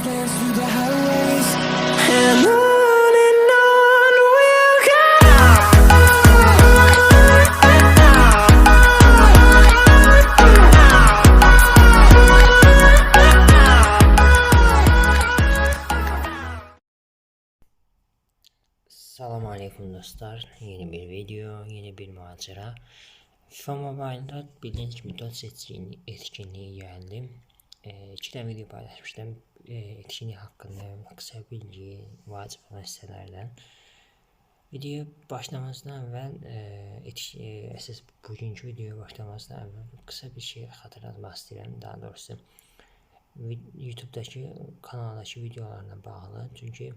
Salam aleyküm dostlar. Yeni bir video, yeni bir macera. FIFA Mobile'da dot etkinliği, etkinliği geldi. Ee, iki tane video paylaşmıştım. etkinlik haqqında qısa bilgi vacib olan hissələrdən. Videoya başlamazdan əvvəl e, etki, e, əsas bugünkü videoya başlamazdan əvvəl qısa bir şey xatırlatmaq istəyirəm, daha doğrusu YouTube-dakı kanaldakı videolarla bağlı. Çünki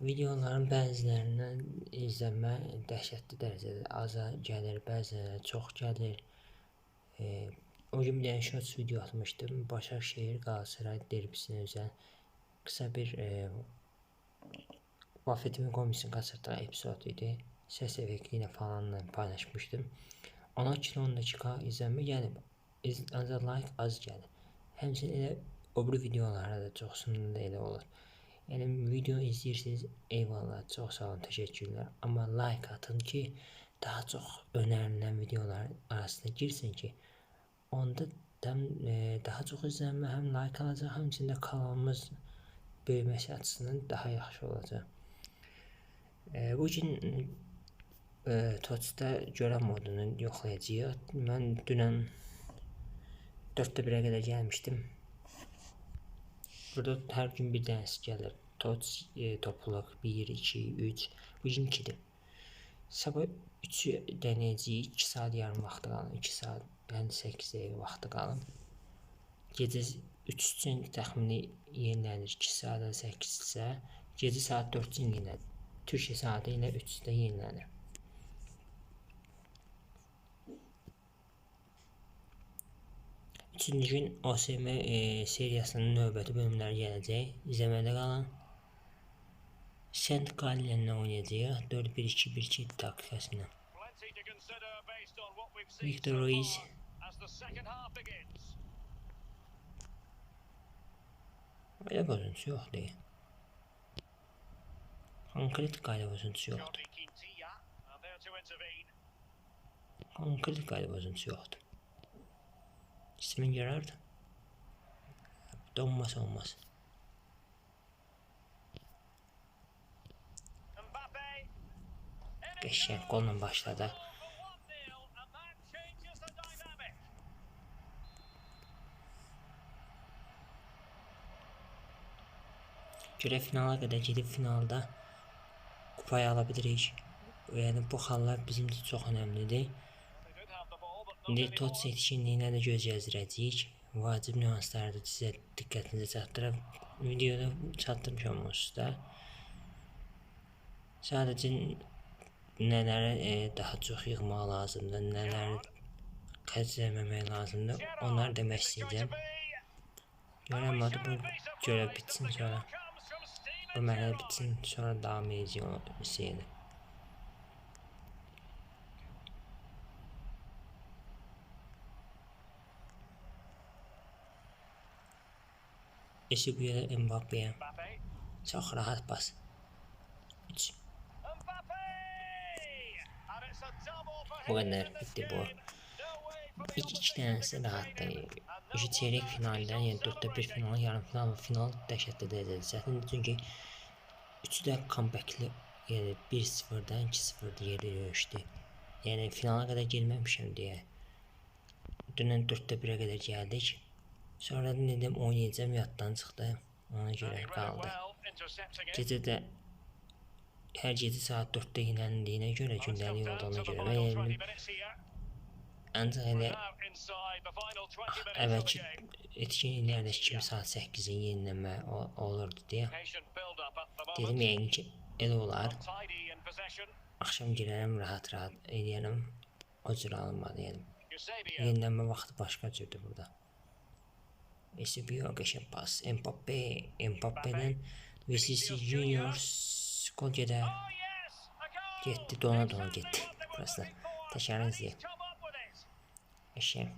videoların bəzilərindən izlənmə dəhşətli dərəcədə aza gəlir, bəziləri çox gəlir. E, o gün bir shorts video atmışdım. Başakşehir Galatasaray derbisine özel kısa bir e, Buffett'imin komisyonu kaçırdığı episod idi. Ses efektiyle falanla paylaşmıştım. Ona kilo 10 izlenme gəlib. İz, ancaq like az gəlir. Həmçinin elə o biri videolarda da çoxsunda da elə olur. Yəni video izləyirsiniz, eyvallah, çox sağ olun, təşəkkürlər. Amma like atın ki, daha çox önərilən videolar arasına girsin ki, onda həm e, daha çox izlənmə, həm like alacaq, həmçinin də kanalımız böyüməsi açısından daha yaxşı olacaq. E, bu gün e, Touch'da görə modunu yoxlayacağıq. Mən dünən 4-də 1-ə qədər gəlmişdim. Burada her gün bir tanesi gelir. Tots e, topluluk 1, 2, 3. Bu 2'dir. Sabah 3'ü deneyeceğiz. 2 saat yarım vaxtı qalın. 2 saat, yəni 8 dəqiqə vaxtı qalın. Gecə 3 üçün təxmini yenilənir. 2 saat 8 isə gecə saat 4 üçün yenilənir. Türkiyə saatı ilə 3-də yenilənir. Üçüncü gün OSM e, seriyasının növbəti bölümləri gələcək. İzləmədə qalın. Saint Gallen'lə oynayacağıq. 4-1-2-1-2 taktikasıyla. Plenty to consider based on what we've seen Victor Ruiz. Far as the second half begins. Belə bozuntusu yoxdur. Konkret there to intervene. Konkret qayda bozuntusu yoxdur. İsmin yarardı. Donmasa olmaz. Qəşəng qolla başladı. Görə finala qədər gedib finalda kupayı ala bilirik. Yəni bu hallar bizim üçün çox önəmlidir. İndi tot seçkinliyinə də göz gəzdirəcəyik. Vacib nüansları da sizə diqqətinizi çatdırıb videoda çatdırmışam onsuz da. Sadəcə nələri e, daha çox yığmaq lazımdır, nələri xərcləməmək lazımdır, onları demək istəyəcəm. Görəm adı bu görə bitsin sonra. Bu mərhələ Gerrard. bitsin, sonra davam edəcəyik o şeyini. Eşiqiyyə Mbappe'yə Mbappe. çox rahat pas. 3. Mbappe. And it's a double for Bu this bitdi bu. No way for the İlk iki çeyrək finaldən, yəni 4-də 1 final, yarım final və final dəhşətli dərəcədə çətindir. Çünki üçü də comebackli, yəni 1-0-dan 2-0 yeri döyüşdü. Yəni finala qədər girməmişəm deyə. Dünən 4-də 1-ə qədər gəldik. Sonra dedim oynayacağam, yaddan çıxdı. Ona görə qaldı. Gecə də hər gecə saat 4-də yenilendiyinə görə, gündəlik olduğuna görə və yəni 20 minutes here. ancaq elə Now inside the final 20 minutes of the əvvəlki etkinliklərdə kimi saat 8-in yenilənmə o- olurdu deyə. Dedim yəqin ki elə olar. Axşam girərəm, rahat-rahat eləyərəm. O cür alınmadı yəni. Yenilənmə vaxtı başqa cürdür burada. Eusebio qəşəng pas. Mbappe, Mbappe'dən Vinicius Junior gol gedər. Getdi, dona dona getdi. Burası da. Təşəkkür He's Qəşəng.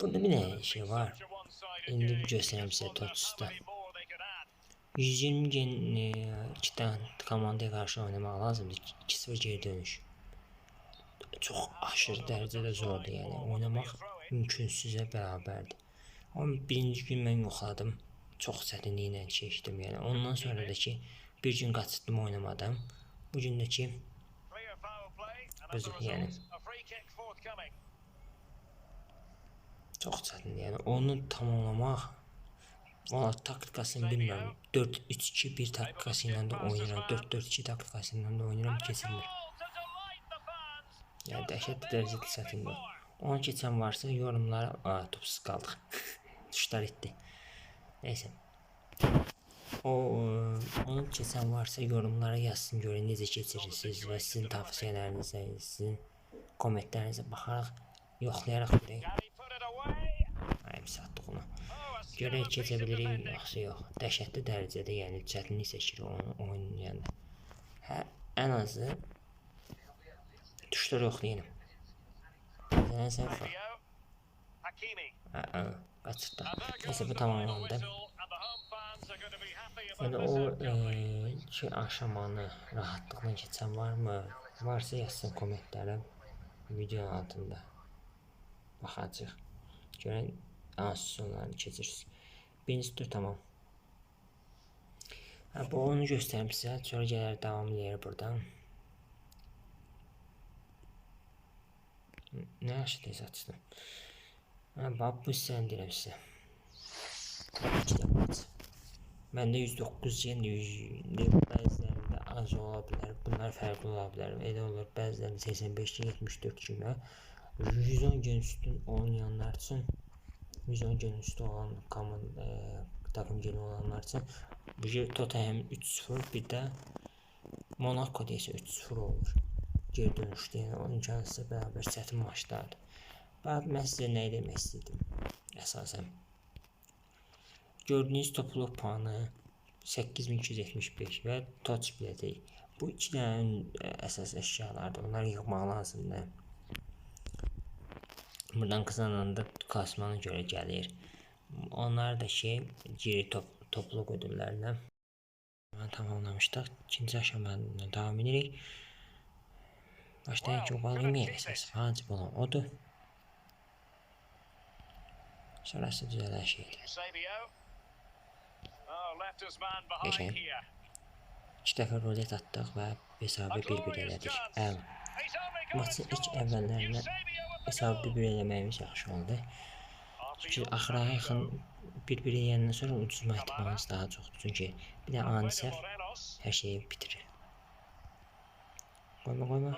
Bunda bir ne şey var. Bir göstereyim size Totus'ta. 120 gen e, komandaya karşı oynamak lazımdı. 2-0 geri dönüş. Çok aşırı derecede zordu yani. Oynamak mümkünsüzə bərabərdir. Amma birinci gün mən yoxladım. Çox çətinliklə keçdim yəni. Ondan sonra da ki bir gün qaçdım oynamadım. Bu gün də ki Özür yani. Çox çətindir. Yəni onu tamamlamaq Valla taktikasını bilmirəm. 4-3-2-1 taktikası ilə də oynayıram. 4-4-2 taktikası ilə də oynayıram, keçilmir. Yəni dəhşətli dərəcədə çətindir. Onu keçən varsa yorumlara, a, topsuz qaldıq. Tuşlar itdi. Nəysə. O e, onu keçən varsa yorumlara yazsın görün necə keçirirsiniz və sizin tavsiyələrinizə, sizin kommentlərinizə baxaraq yoxlayaraq görək. Ayım satdıq onu. Görək keçə bilirik yoxsa yox. Dəhşətli dərəcədə, yəni çətinlik çəkir onu oynayanda. Hə, ən azı tuşları yoxlayın. Səhv var. Hakimi. Hə, hə, qaçırtdıq. Nəysə bu tamamlandı. Yəni o e, iki aşamanı rahatlıqla keçən varmı? Varsa yazsın kommentlərə videonun altında. Baxacağıq. Görən hansı sonlarını keçirsiniz. Birincisi tur tamam. Ha, bu onu göstərim sizə. Sonra gələr davam eləyər buradan. Nə yaşadıyız açdım. Ha, bax bu hissəni deyirəm sizə. Məndə 109 gen 100 bəzilərində az ola bilər. Bunlar fərqli ola bilər. Elə olur. Bəzilərində 85 gen 74 kimi. 110 gen üstün oynayanlar üçün 110 gen üstü olan komand e, takım geni olanlar üçün yer Tottenham 3-0 bir də Monaco isə 3-0 olur. Geri dönüşdə yəni o imkansızla bərabər çətin maçlardır. Bax mən sizə nə demək istədim əsasən. Gördüyünüz topluluq puanı 8275 və toç biləcək. Bu iki dənə e, əsas əşyalardır. Onları yığmaq lazımdır. Buradan qazananda kasmana görə gəlir. Onlar da ki, geri top, topluq ödüllərinə tamamlamışdıq. İkinci aşamada davam edirik. Başlayın ki, balığım yer əsas vacib olan odur. Sonrası düzələn şeydir. Geçen iki dəfə rulet atdıq və hesabı bir-bir elədik. Əl. Maçın ilk əvvəllərində hesabı bir-bir eləməyimiz yaxşı oldu. Çünki axıra yaxın bir-biri yeyəndən sonra ucuzma ehtimalımız daha çoxdur. Çünki bir də ani səhv hər şeyi bitirir. Qoyma, qoyma.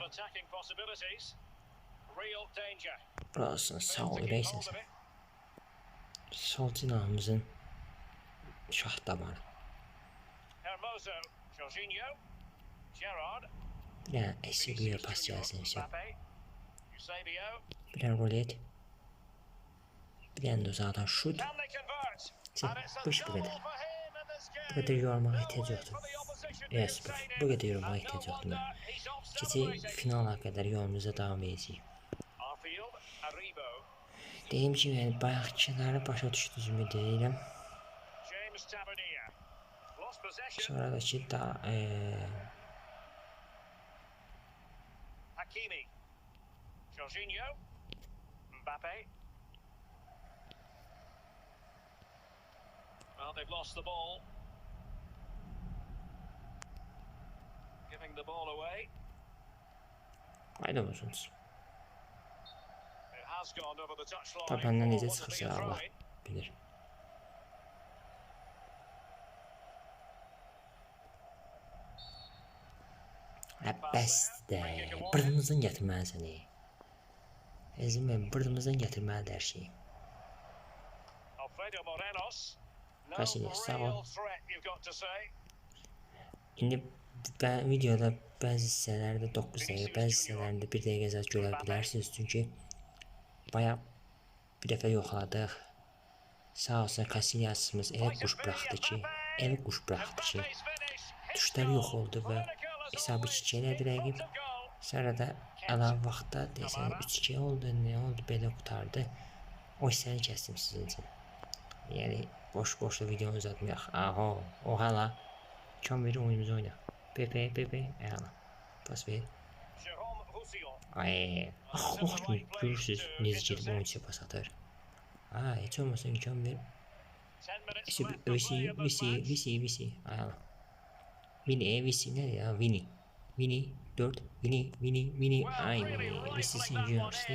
Burasın, sağ ol, ürəksən sən. Sol cinahımızın şah damarı. Esibiyə Vinicius pas Junior. gəlsin sən. Mbappe. Eusebio. Bir də uzaqdan şut. A bu iş bu qədər yormağa the opposition Yes, bu qədər no ehtiyac yoxdur mən. Keçi finala qədər yolumuza davam edəcəyik. Deyim ki, yəni bayaqçıları başa düşdüyümü deyirəm. Ci la città e... Hakimi. Jorginho. Mbappe. Well, they've lost the ball. Giving the ball away. I don't know, It has gone over the touchline. Hə bəsdir. Bırdımızdan gətirməlisən. Əzim mən bırdımızdan gətirməlidir hər şeyi. Casillas, sağ ol. İndi ben videoda bəzi hissələrdə 9 dəqiqə, bəzi hissələrində 1 dəqiqə zət görə bilərsiniz. Çünki baya bir dəfə yoxladıq. Sağ olsun Casillas'ımız elə quş buraxdı ki, elə quş buraxdı ki, tuşlar yox oldu və hesabı always. 2 elədi rəqib. Sonra da əlavə vaxtda desən 3-2 oldu, nə oldu, belə qutardı. O hissəni kəsdim sizin üçün. Yəni boş-boşlu videonu uzatmayaq. Aho, o hala. Kam verir oyunumuzu oyna. Pepe, Pepe, əla. Pas ver. Jérôme Roussillon. Ay, ah, oh, görürsüz necə gedib oyuncuya pas atır. Ha, heç olmasa imkan ver. 10 minutes Visi, left to visi, the visi, visi ne ya? Vini. Vini, 4, Vini, Vini, Vini. Well, Ay, rifling visi Juniors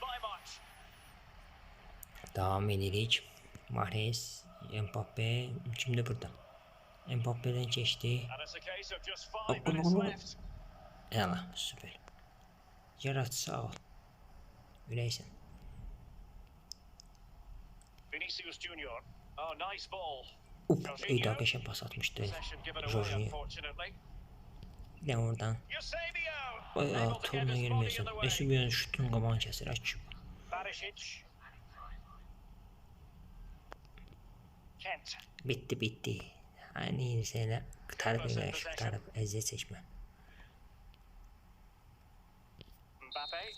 by much. Devam edirik. Mahrez, Mbappe. Şimdi burada. Mbappe'den geçti. And it's a case of just Hop, five hop, minutes hop, hop. left. Yalla, süper. Yarat sağ ol. Üleysen. Vinicius Junior. Oh, nice ball. Uf, iyi daha geçen pas atmıştı. Jorginho. Ne oradan. Body in girmiyorsun. Esubiyon şutun kabağını keser açıp. Bitti bitti. Hani seni tarif şu tarif eziyet seçme.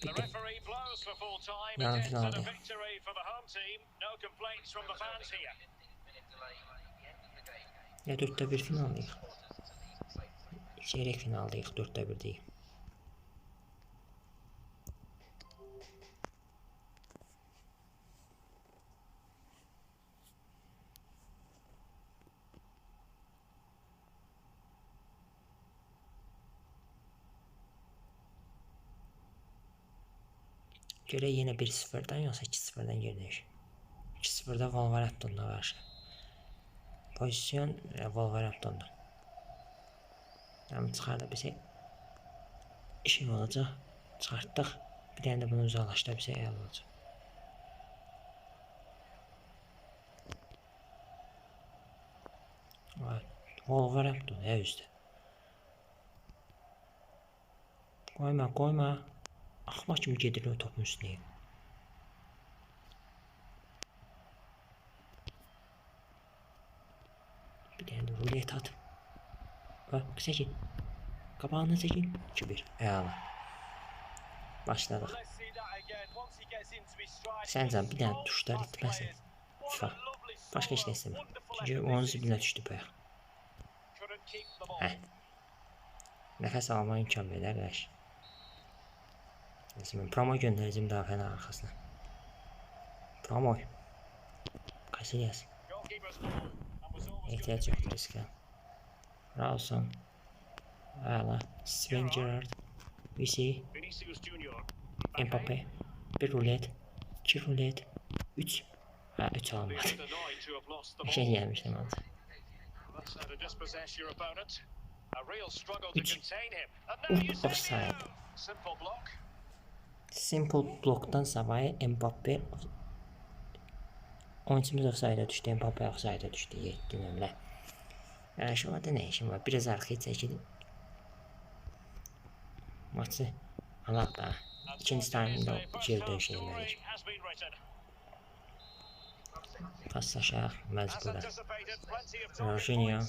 Bitti. referee blows Ya dörtte bir finaldayıq. Çeyrek finaldayıq, dörtte bir değil. Göre yine 1-0'dan yoksa 2-0'dan gerideyiz. 2-0'da Wolverhampton'a karşı. Pozisyon e, Wolverhampton'da. Yani çıxarda bizə işim olacaq. Çıxartdıq. Bir dənə də bunu uzaqlaşda bizə əl olacaq. Wolverhampton hə üstə. Qoyma, qoyma. Axmaq kimi gedir o topun üstünə. Bir tane rulet at. Bak seçin. Kapağını seçin. 2-1. Eyvallah. Başladık. Senzan bir tane tuşlar itmesin. FIFA. Başka ne istemem. Çünkü onun zibiline düştü bu ayak. Heh. Nefes alma imkan verir arkadaş. Neyse ben promo göndereceğim daha fena arkasına. Promo. Casillas. İhtiyaç yok riske. Rawson. Hala. Steven Gerrard. Visi. Mbappe. Bir rulet. iki rulet. Üç. Ha üç Bir şey ball. gelmiş hemen. That's how to dispossess your opponent. A real struggle to Üç. Uf, offside. Simple block. Simple bloktan savayı Mbappe Oyuncumuz offside'a düştü. Mbappe düştü. Yetti memle. Yani şu anda ne işim var? Biraz arkaya çekilip maçı Allah da ikinci time'da geri been written. Paslaşaq As məcbura. Jorginho.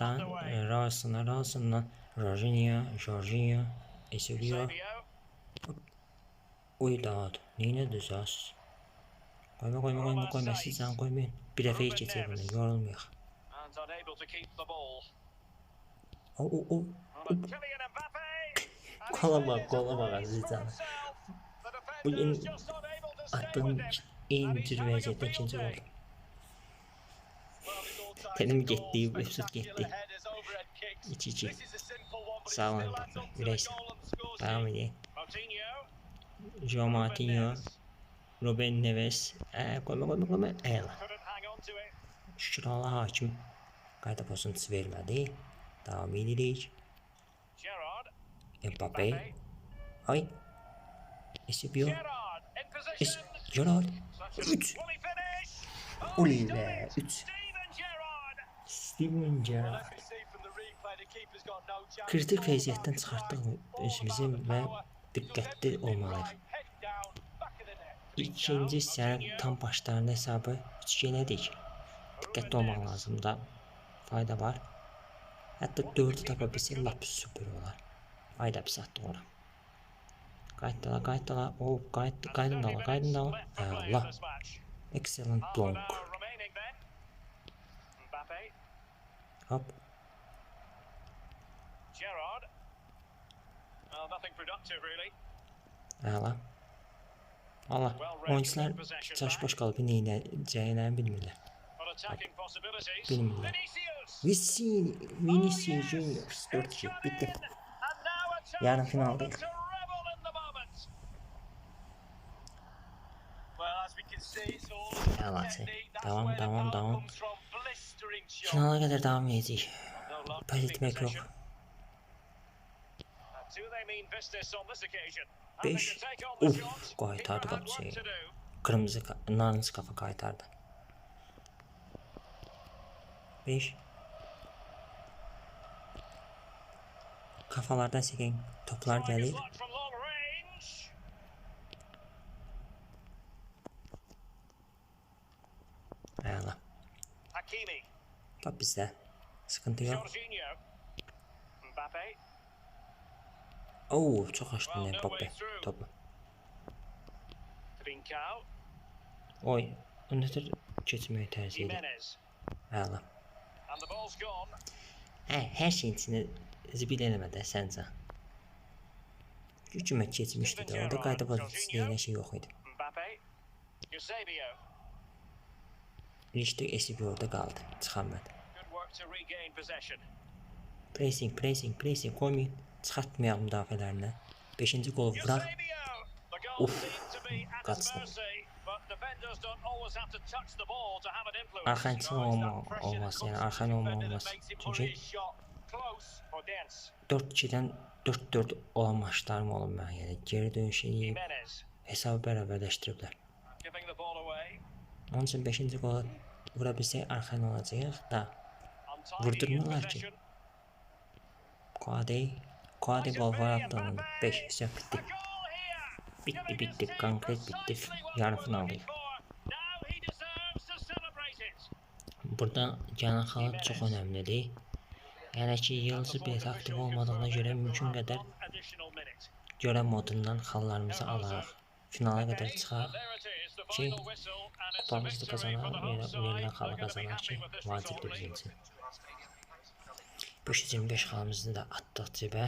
underway. e, Rawson'a Rawson'dan Jorginho, Jorginho, Eusebio. Uydadı. Neyine düzəs? Qoyma, qoyma, qoyma, qoyma, sizdən qoymayın. Bir dəfə heç keçək bunu, ball. O, o, o. Kola bak, kola bak brace Aziz for canım. himself. The Bu yeni attığım en a vəziyyətdə ikinci oldu. Tenim getdi, Mesut getdi. 2-2. Sağ olun. Devam edeyim. Coutinho Joe Martinho, Ruben Neves. Couldn't hang on to it. Şükür Allah hakim qayda pozuntusu vermədi. Davam edirik. Mbappe. Ay. İn Es. Gerard. Such a- 3. Will he finish? Oh, Oley be, it. üç. Steven Gerrard. Steven Gerrard. Kritik vəziyyətdən çıxartdıq özümüzü və diqqətli olmalıyıq. İkinci hissənin tam başlarında hesabı 3 elədik. Diqqətli olmaq lazımda fayda var. Hətta 4-ü tapa bilsək lap super olar. Ayda pis atdıq ora. Qayıtdılar, qayıtdılar. O, qayıtdı, qaydın dala, qaydın dala. Allah. Excellent block. Hop. Gerrard. Well, nothing productive really. Əla. Allah. Oyuncular çaş boş qalıb neynəcəyini bilmirlər. But attacking possibilities. Bilmirlər. Vinicius. Juniors 4-2 bitti. Yarın finaldayız. all Ya lan about sen. technique. That's Devam, where the devam, power 5. Uf kaytardı kapçayı. Şey. Kırmızı ka narınız kafa kaytardı. 5. Kafalardan seken toplar gelir. Hay Allah. Top bizde. Sıkıntı yok. Oo çok açtın well, Mbappe topu. Oy, Ündətər keçməyi tərcih edir. Əla. Hə, hər şeyin içində zibil eləmədi səncə. Hükümət keçmişdi də, orada qayda pozisiyası ilə şey yox idi. İşte Esibi orada qaldı, çıxarmadı. Pressing, pressing, pressing, coming. Çıxartmayaq müdafiələrinə. 5-ci qol vuraq. Eusebio. The goal Uf, kaçtı. that olma, arxan from the olma or dense. 4-2-dən 4-4 olan maçlarım olub mən, yəni geri dönüş eləyib, hesabı bərabərləşdiriblər. Onun üçün 5-ci qola vura bilsək arxan olacağıq da. Vurdurmuyorlar ki. possession. Quadball var atlandı. 5 hesap bitti. Bitti bitti konkret bitti. Yarı finaldayım. Burada gələn xalat çox önəmlidir. Yəni ki, yıldızı beta aktiv olmadığına görə mümkün qədər görə modundan xallarımızı alaraq finala qədər çıxaq ki, kupamızı qazanaq, verilən xalı qazanaq ki, vacibdir bizim üçün. 525 xalımızı da atdıq cibə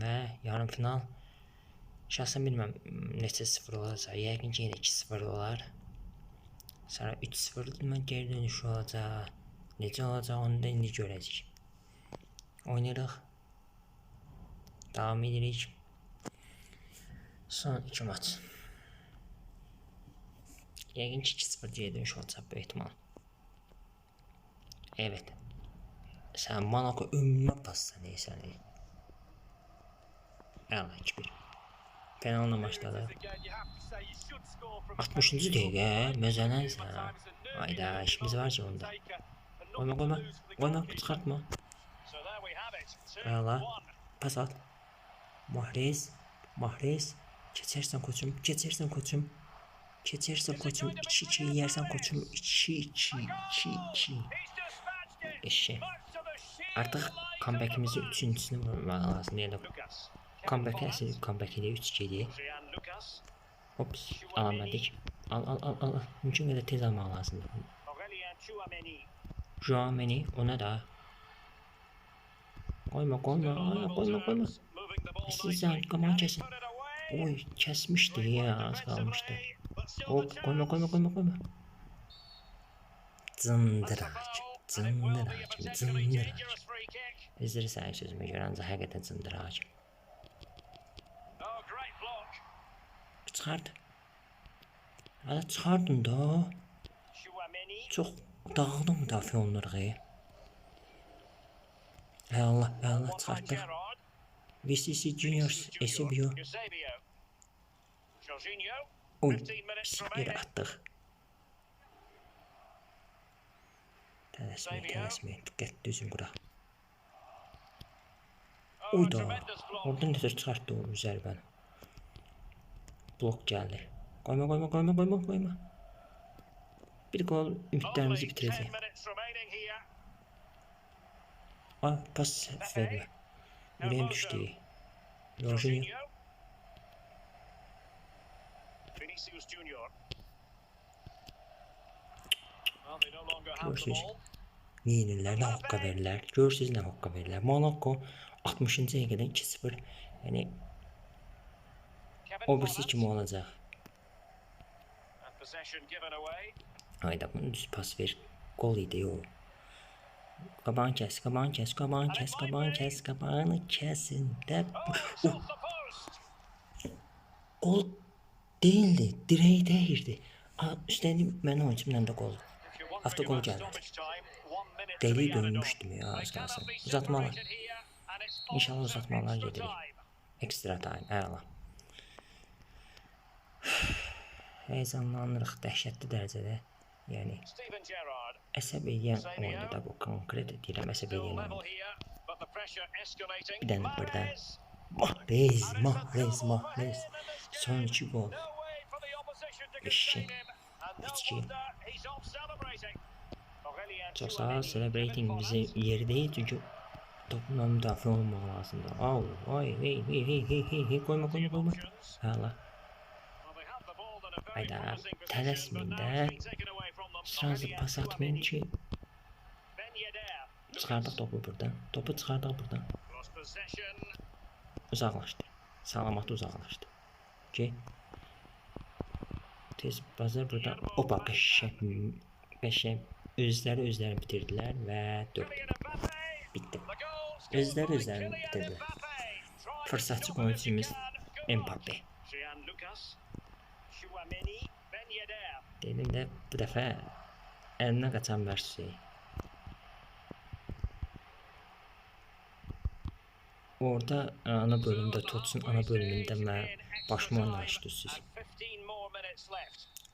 və yarım final şəxsən bilməm neçə 0 olacaq. Yəqin ki, yenə 2-0 olar. Sonra 3-0 mı geri dönüş olacaq? Necə olacaq onu da indi görəcəyik. Oynayırıq. Davam edirik. Son iki maç. Yəqin ki 2-0 geri dönüş olacaq böyük ehtimal. Evet. Sen Monaco ümme pasta neyse ne. Əla 2-1. Penalına başladı. 60. dəqiqə məzələnsən. Ayda işimiz var ki onda. Qoyma qoyma. Qoyma çıxartma. Əla. Pas at. Mahrez. Mahrez. Keçərsən koçum. Keçərsən koçum. Keçərsən koçum. 2-2 yersən koçum. 2-2. 2-2. He's Artıq delight comeback'imizi üçüncüsünü vurmaq lazım. Yəni comeback əsl comeback idi 3-2 idi. Hops, alabildik. Al al al al. Mümkün qədər tez almaq lazımdır. Joameni ona da. Nicely. qaman Can he kəsin. put it away? Oy, kəsmişdi ya, az still Hop, the qoyma chance. qoyma qoyma görə ancaq həqiqətən cındır hakim. Oh, great block. Çıxart. Hələ çıxardın da. Çox dağıldı müdafiə olunuruq. ey. Allah, hey Allah çıxartdıq. VCC Juniors. Jorginho. Oy, 15 minutes pis yerə atdıq. Diqqətli üzün qura. Oh, Uyda. Oradan nəsə çıxartdı o zərbəni. Blok gəldi. Qoyma, qoyma, qoyma, qoyma, qoyma. Bir qol ümidlərimizi Only 10 bitirəcək. minutes remaining here. Ay, pas. Ürəyim düşdü. Jorginho. Jorginho. Vinicius Junior. Ball. Yenirlər, nə haqqa verirlər. Görürsüz nə haqqa verirlər. Monaco 60-cı dəqiqədə 2-0. Yəni o birisi kimi olacaq. Hayda bunu düz pas ver. Gol idi o. Qabağını kəs, qabağını kəs, qabağını kəs, qabağını kəs, qabağını kəsin. Də gol değildi, direğe değirdi. Aa, Üstəlik mənim oyuncumla da gol. Avtokol gəldi. Deli dönmüşdüm ya az qalsın. Uzatmalar. İnşallah uzatmalar gedirik. Ekstra time, əla. Həyəcanlanırıq dəhşətli dərəcədə. Yəni əsəb eləyən oyundu da bu konkret deyirəm əsəb eləyən oyundu. Bir dənə birdə Mahrez, Mahrez, Mahrez. Son iki gol. Eşşək. 3-2. Çoxsa celebrating bizi yeri deyil, çünki topla müdafiə olmaq lazımdır. Au, ay, hey, hey, hey, hey, hey, hey, qoyma, qoyma, qoyma. Hala. Hayda, tələsməyin də. Sırası pas atmayın ki. Çıxardıq topu buradan. Topu çıxardıq buradan. Uzaqlaşdı. Salamat uzaqlaşdı. Okey. Tez bazar buradan opa qəşəng qəşəng özləri özləri bitirdilər və 4 Kylian Mbappe. bitdi. Özləri özlərini Kylian bitirdi. Mbappe. Try Fırsatçı oyuncumuz Mbappe. Dedim də bu dəfə əlinə qaçan Versu'yu. Orada ana bölümdə Totsun ana bölümündə mən başıma oynaşdırsınız. And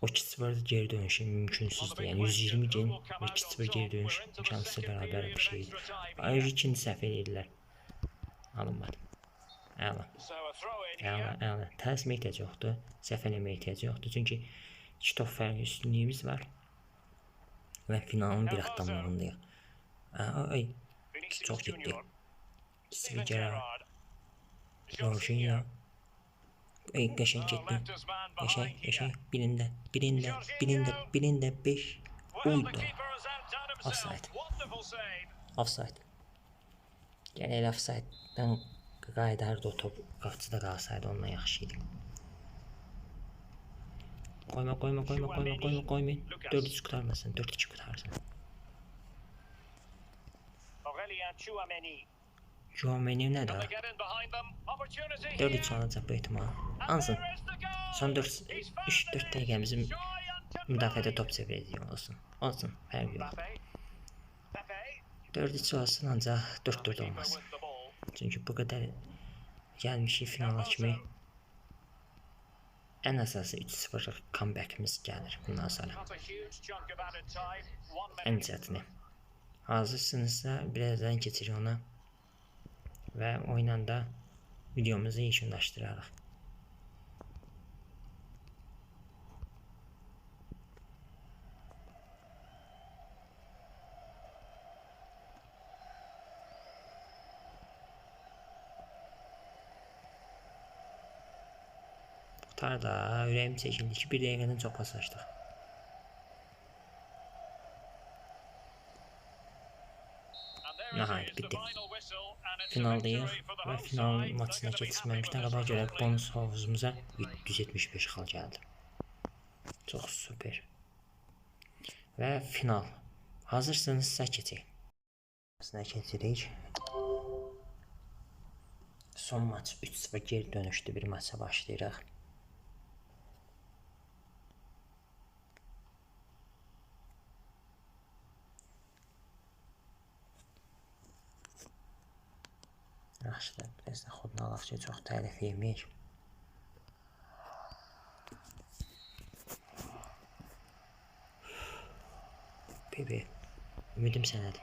O 2-0 geri dönüşü mümkünsüzdür. Yəni 120 gen və 2-0 geri dönüş imkansız bərabər bir şeydir. Ayrıca ikinci səhv edirlər. Alınmadı. Əla. Əla, əla. Tələsmə ehtiyac yoxdur. Səhv eləməyə ehtiyac yoxdur. Çünki iki top fərqi üstünlüyümüz var. Və finalın bir addımlığındayıq. Aa, ay, Steven Gerrard, Gerrard. Jorginho. Behind here. qəşəng. Birində, birində, birində, birində 5. Well, the Uydu. Offside. Offside. Yəni elə offside-dan qayıdardı o top qapıçıda qalsaydı ondan yaxşı idi. Qoyma, qoyma, qoyma, qoyma, qoyma, qoymayın. 4-3 qurtarmasın, 4-2 qurtarsın. Aurelien Tchouameni. İn behind them? Opportunity 4-3 here. alacaq bu ehtimal. Ansın. Son 4 He's found 3-4 it. dəqiqəmizin Giant müdafiədə top çevirəcəyik olsun. Olsun, fərq yox. Mbappe. Pepe. 4-3 olsun ancaq 4-4 Keeper olmaz. Çünki bu qədər gəlmişik finala kimi ən əsası 3-0 comebackimiz gəlir bundan sonra. Ən çətini. Hazırsınızsa birazdan keçirik ona və oyla da videomuzu yekunlaşdırarıq. Qutar da, ürəyim çəkildi ki, bir dəqiqədən çox pas açdıq. And there it Nəhayət bitdi. Finaldayıq və final maçına this qabaq result. bonus hovuzumuza 175 xal gəldi. Çox super. Və final. Hazırsınızsa keçək. Maçına keçirik. Son maç 3-0 geri dönüşlü bir maça başlayırıq. Yaxşıdır, biraz da xodunu alaq ki, çox tərif yeməyək. Bebe, ümidim sənədir.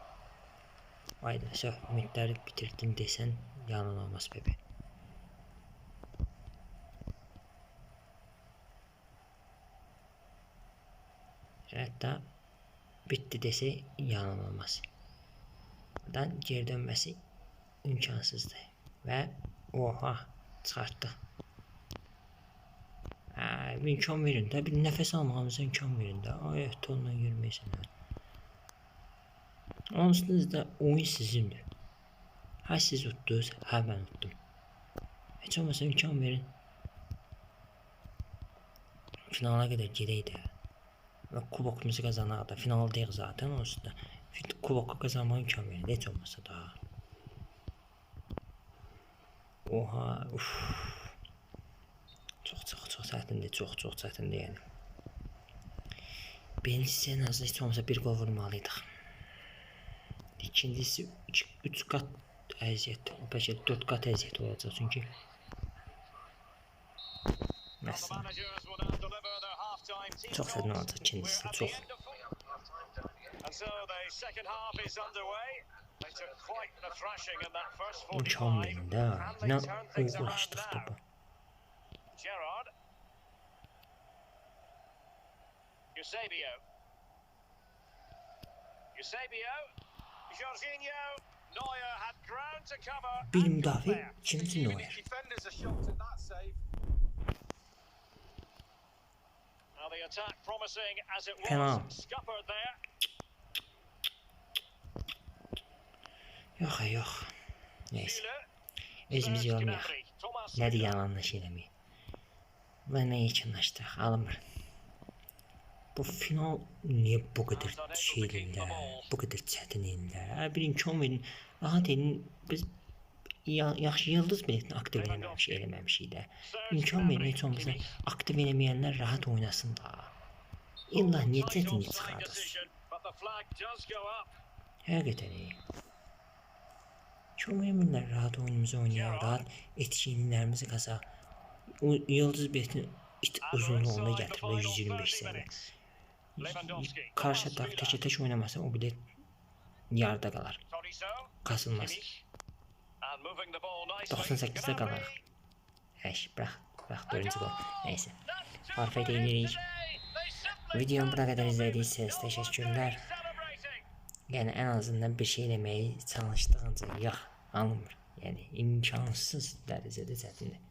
Ayda, söh, ümidləri bitirdim desən, yalan olmaz bebe. Hətta bitti desə yalan olmaz. Buradan geri dönməsi imkansızdır. Və oha çıxartdıq. Hə, bir imkan verin də, bir nəfəs almağımıza imkan verin də. Ayət onunla yürüməyəsən. Onsuz da oyun sizindir. Hə siz utdunuz, hə mən utdum. Heç olmasa imkan verin. Finala qədər gedək də. Və kubokumuzu qazanaq da. Finaldayıq zaten onsuz da. Kuboku qazanmağa imkan verin. Heç olmasa da. Oha, uf. Çox çox çox çətindir, çox çox çətindir yəni. Birincisi en az heç olmasa bir gol vurmalıydıq. İkincisi 3 qat əziyyət, bəlkə 4 qat əziyyət olacaq çünki Məsələn, çox çətin olacaq ikincisi, çox. And so the second half is underway. Mükemmel ha. İnan uğraştık topa. Gerard. Eusebio. Eusebio. Jorginho. Neuer had ground to cover. Bir müdafi, ikinci Neuer. Penaltı. Ha, yox. Neyse, özümüz yormayaq. Nədir Müller. yalanlaş eləməyək. Və nə yekunlaşdıraq, alınmır. Bu final niyə bu qədər şeyində, bu qədər çətinində? Hə, bir imkan verin. Rahat edin. Biz ya, yaxşı yıldız biletini aktiv eləməmişik, eləməmişik də. İmkan verin heç olmasa aktiv eləməyənlər rahat oynasın da. İlla niyə Tight çətinlik offside çıxardınız? Çox mühümlər rahat oyunumuzu oynayaq, rahat etkinliklərimizi qazaq. O yıldız biletini it uzunluğunda gətirmək 125 sənə. Lewandowski. Karşı taraf təkə tək oynamasa o the ball nicely. 98-də Gnabry. qalarıq. Həş, bırax, bırax 4-cü gol. Today. They simply Videomu izlədiyseniz stop təşəkkürlər. celebrating. Yəni ən azından bir şey eləməyi çalışdığınca yox, alınmır. Yəni imkansız dərəcədə çətindir.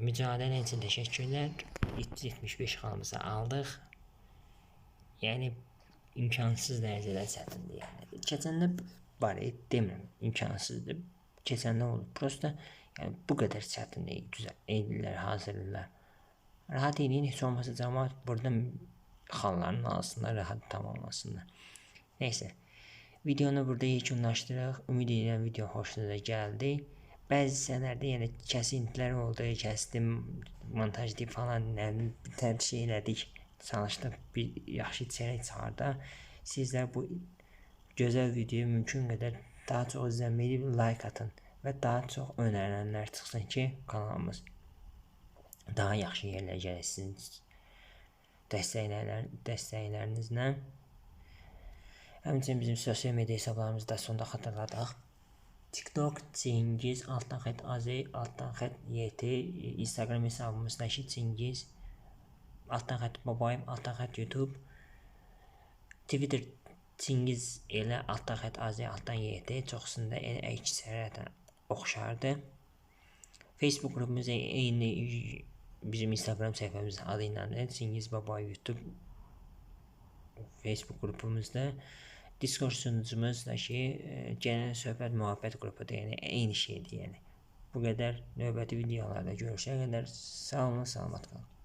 Mücadilə üçün təşəkkürlər. 375 xalımızı aldıq. Yəni imkansız dərəcədə çətindir yəni. Keçəndə var idi, demirəm, imkansızdır. Keçəndə oldu. Prosta yəni bu qədər çətin deyil, düzəl edirlər, hazırlayırlar. Rahat edin, heç olmasa cəmaət burada xalların alsınlar, rahat tamamlasınlar. Neyse. Videonu burada yekunlaşdıraq. Ümid edirəm video xoşunuza gəldi. Bəzi hissələrdə yenə kəsintilər oldu, kəsdim, montajlayıb falan, nə bilim, bir şey elədik. Çalışdıq bir yaxşı içərik çıxarda. Sizlər bu gözəl videoyu mümkün qədər daha çox izləməyi, like atın və daha çox önərilənlər çıxsın ki, kanalımız daha yaxşı yerlərə gəlsin. Dəstəklər, dəstəklərinizlə Həmçinin bizim sosial media hesablarımızı da sonda xatırladaq. TikTok Cengiz altdan xət AZ altdan xət YT Instagram hesabımız Nəşid Cengiz altdan xət Babayım altdan xət YouTube Twitter Cengiz elə altdan xət AZ altdan YT çoxsunda elə əksəriyyətən oxşardı. Facebook qrupumuz eyni bizim Instagram səhifəmizin adı ilə Cengiz Babay YouTube Facebook qrupumuzda Discord sunucumuz da ki, e, genel söhbət mühabbət qrupudur, yəni eyni şeydir, yəni. Bu qədər növbəti videolarda görüşənə qədər sağ olun, salamat qalın.